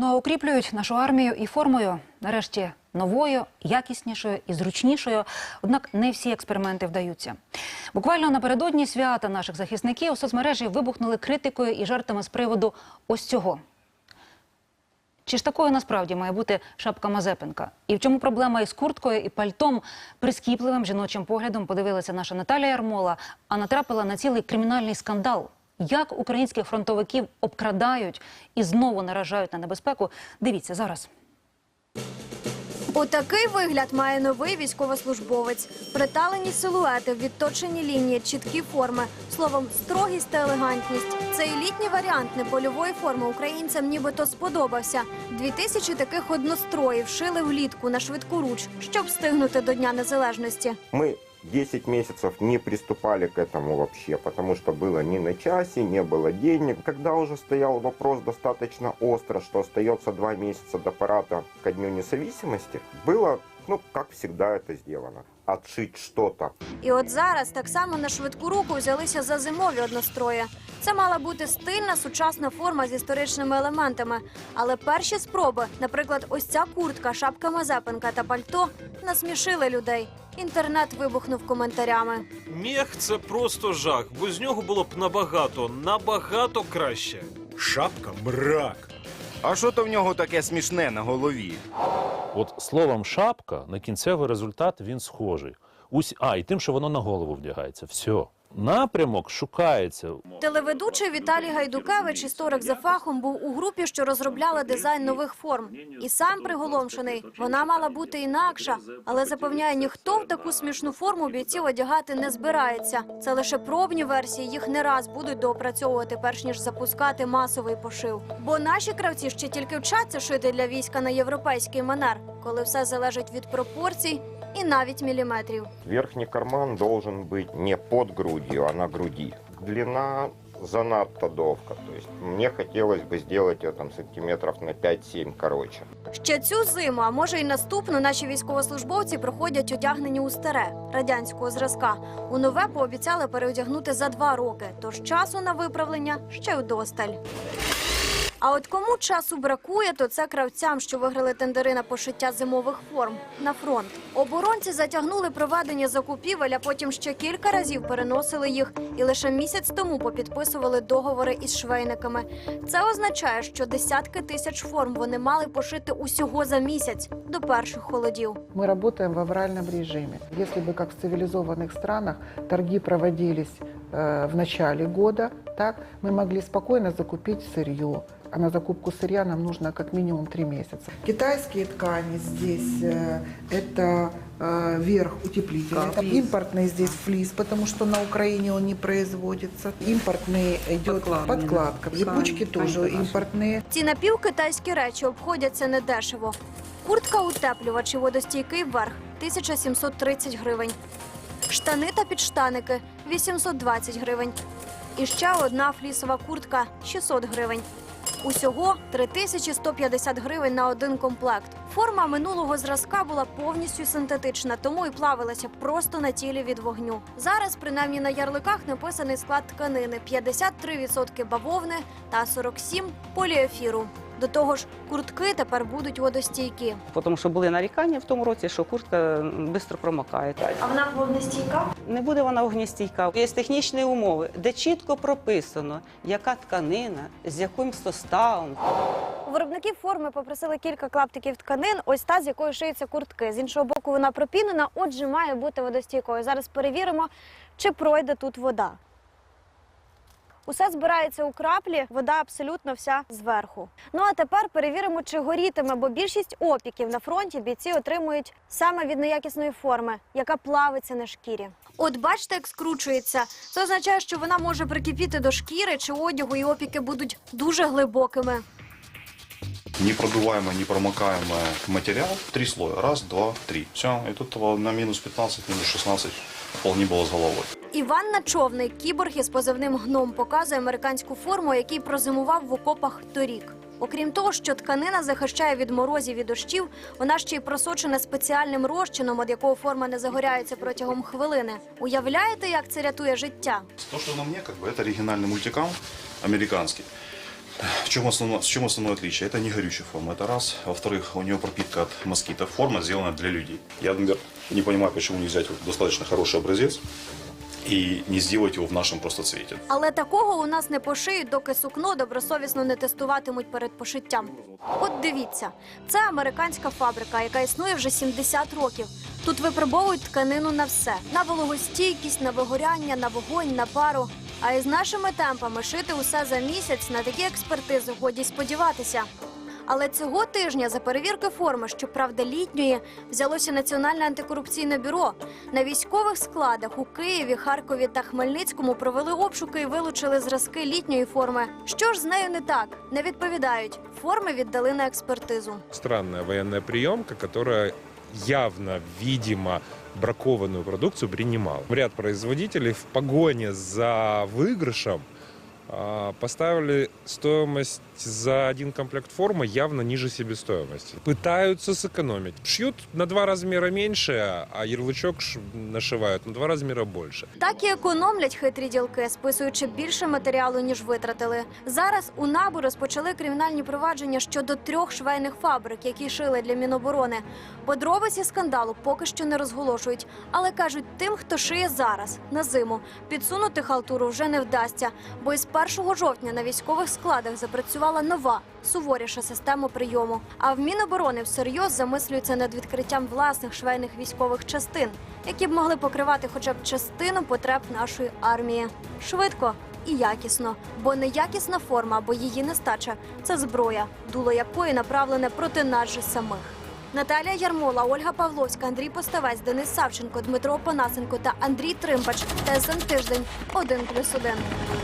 Ну а укріплюють нашу армію і формою, нарешті, новою, якіснішою і зручнішою. Однак не всі експерименти вдаються. Буквально напередодні свята наших захисників у соцмережі вибухнули критикою і жартами з приводу ось цього. Чи ж такою насправді має бути шапка Мазепенка? І в чому проблема із курткою і пальтом? Прискіпливим жіночим поглядом подивилася наша Наталія Ярмола, а натрапила на цілий кримінальний скандал. Як українських фронтовиків обкрадають і знову наражають на небезпеку? Дивіться зараз. Отакий вигляд має новий військовослужбовець. Приталені силуети, відточені лінії, чіткі форми. Словом, строгість та елегантність. Цей літній варіант непольової форми українцям нібито сподобався. Дві тисячі таких одностроїв шили влітку на швидку руч, щоб встигнути до Дня Незалежності. Мы 10 месяцев не приступали к этому вообще, потому что было не на часе, не было денег. Когда уже стоял вопрос достаточно остро, что остается два месяца до парада ко Дню независимости, было, ну, как всегда это сделано. Отшить что-то І от зараз так само на швидку руку взялися за зимові однострої. Це мала бути стильна сучасна форма з історичними елементами. Але перші спроби, наприклад, ось ця куртка, шапка Мазепенка та пальто, насмішили людей. Інтернет вибухнув коментарями. Мех це просто жах. Без нього було б набагато, набагато краще. Шапка мрак. А що то в нього таке смішне на голові? От словом шапка на кінцевий результат він схожий. Усь, А, і тим, що воно на голову вдягається. Все. Напрямок шукається. Телеведучий Віталій Гайдукевич, історик за фахом, був у групі, що розробляла дизайн нових форм. І сам приголомшений. Вона мала бути інакша, але запевняє, ніхто в таку смішну форму бійців одягати не збирається. Це лише пробні версії. Їх не раз будуть доопрацьовувати, перш ніж запускати масовий пошив. Бо наші кравці ще тільки вчаться шити для війська на європейський манер, коли все залежить від пропорцій і навіть міліметрів. Верхний карман должен быть не под грудью, а на груди. Длина занадто довка. То есть мне хотелось бы сделать там сантиметров на 5-7 короче. Ще цю зиму, а може й наступну, наші військовослужбовці проходять одягнені у старе радянського зразка. У нове пообіцяли переодягнути за два роки. Тож часу на виправлення ще удосталь. А от кому часу бракує, то це кравцям, що виграли тендери на пошиття зимових форм на фронт. Оборонці затягнули проведення закупівель, а потім ще кілька разів переносили їх, і лише місяць тому попідписували договори із швейниками. Це означає, що десятки тисяч форм вони мали пошити усього за місяць до перших холодів. Мы работаем в авральном режиме. Если бы, как в цивилизованных странах, торги проводились э, в начале года, так мы могли спокойно закупить сырье. А на закупку сырья нам нужно как минимум три месяца. Китайские ткани здесь э, это э, верх утеплителя. Это импортный здесь флис, потому что на Украине он не производится. Импортный идет подкладка. Липучки тоже импортные. Ці напівкитайські речі обходяться недешево. Куртка утеплювач і водостійкий верх 1730 гривень. Штани та підштаники 820 гривень. І ще одна флісова куртка 600 гривень. Усього 3150 гривень на один комплект. Форма минулого зразка була повністю синтетична, тому і плавилася просто на тілі від вогню. Зараз, принаймні на ярликах, написаний склад тканини: 53% бавовни та 47% поліефіру. До того ж, куртки тепер будуть водостійкі. Тому що були нарікання в тому році, що куртка швидко промокає. А вона водостійка? Не буде вона огністійка. Є технічні умови, де чітко прописано, яка тканина, з яким составом. У виробників форми попросили кілька клаптиків тканин, ось та з якої шиються куртки. З іншого боку, вона пропінена, отже, має бути водостійкою. Зараз перевіримо, чи пройде тут вода. Усе збирається у краплі, вода абсолютно вся зверху. Ну а тепер перевіримо, чи горітиме, бо більшість опіків на фронті бійці отримують саме від неякісної форми, яка плавиться на шкірі. От бачите, як скручується. Це означає, що вона може прикипіти до шкіри чи одягу, і опіки будуть дуже глибокими непродуваемый, непромокаемый материал. Три слоя. Раз, два, три. Все. И тут его на минус 15, минус 16 вполне было с головой. Іван Начовний, кіборг із позивним гном, показує американську форму, який прозимував в окопах торік. Окрім того, що тканина захищає від морозів і дощів, вона ще й просочена спеціальним розчином, від якого форма не загоряється протягом хвилини. Уявляєте, як це рятує життя? То, что на мне, как бы, это оригинальный мультикам американский. В чем, основное, в чем основное отличие? Это не горючая форма, это раз. Во-вторых, у нее пропитка от москита. Форма сделана для людей. Я, например, не понимаю, почему не взять вот достаточно хороший образец и не сделать его в нашем просто цвете. Але такого у нас не пошиють, доки сукно добросовісно не тестуватимуть перед пошиттям. От дивіться, це американська фабрика, яка існує вже 70 років. Тут випробовують тканину на все: на вологостійкість, на вигоряння, на вогонь, на пару. А із нашими темпами шити усе за місяць на такі експертизи годі сподіватися. Але цього тижня за перевірки форми, щоправда, літньої, взялося Національне антикорупційне бюро. На військових складах у Києві, Харкові та Хмельницькому провели обшуки і вилучили зразки літньої форми. Що ж з нею не так? Не відповідають. Форми віддали на експертизу. странная военная приемка, которая явно, видимо, бракованную продукцию принимал. Ряд производителей в погоне за выигрышем поставили стоимость за один комплект формы явно ниже себестоимости. Пытаются сэкономить. Шьют на два размера меньше, а ярлычок ш- нашивают на два размера больше. Так і економлять хитрі ділки, списуючи більше матеріалу, ніж витратили. Зараз у НАБУ розпочали кримінальні провадження щодо трьох швейних фабрик, які шили для Міноборони. Подробиці скандалу поки що не розголошують, але кажуть, тим, хто шиє зараз на зиму, підсунути халтуру вже не вдасться, бо із 1 жовтня на військових складах запрацювала нова суворіша система прийому. А в Міноборони всерйоз замислюються над відкриттям власних швейних військових частин, які б могли покривати хоча б частину потреб нашої армії швидко і якісно. Бо неякісна форма або її нестача це зброя, дуло якої направлене проти нас же самих. Наталія Ярмола, Ольга Павловська, Андрій Поставець, Денис Савченко, Дмитро Панасенко та Андрій Тримбач. ТСН тиждень 1+,1.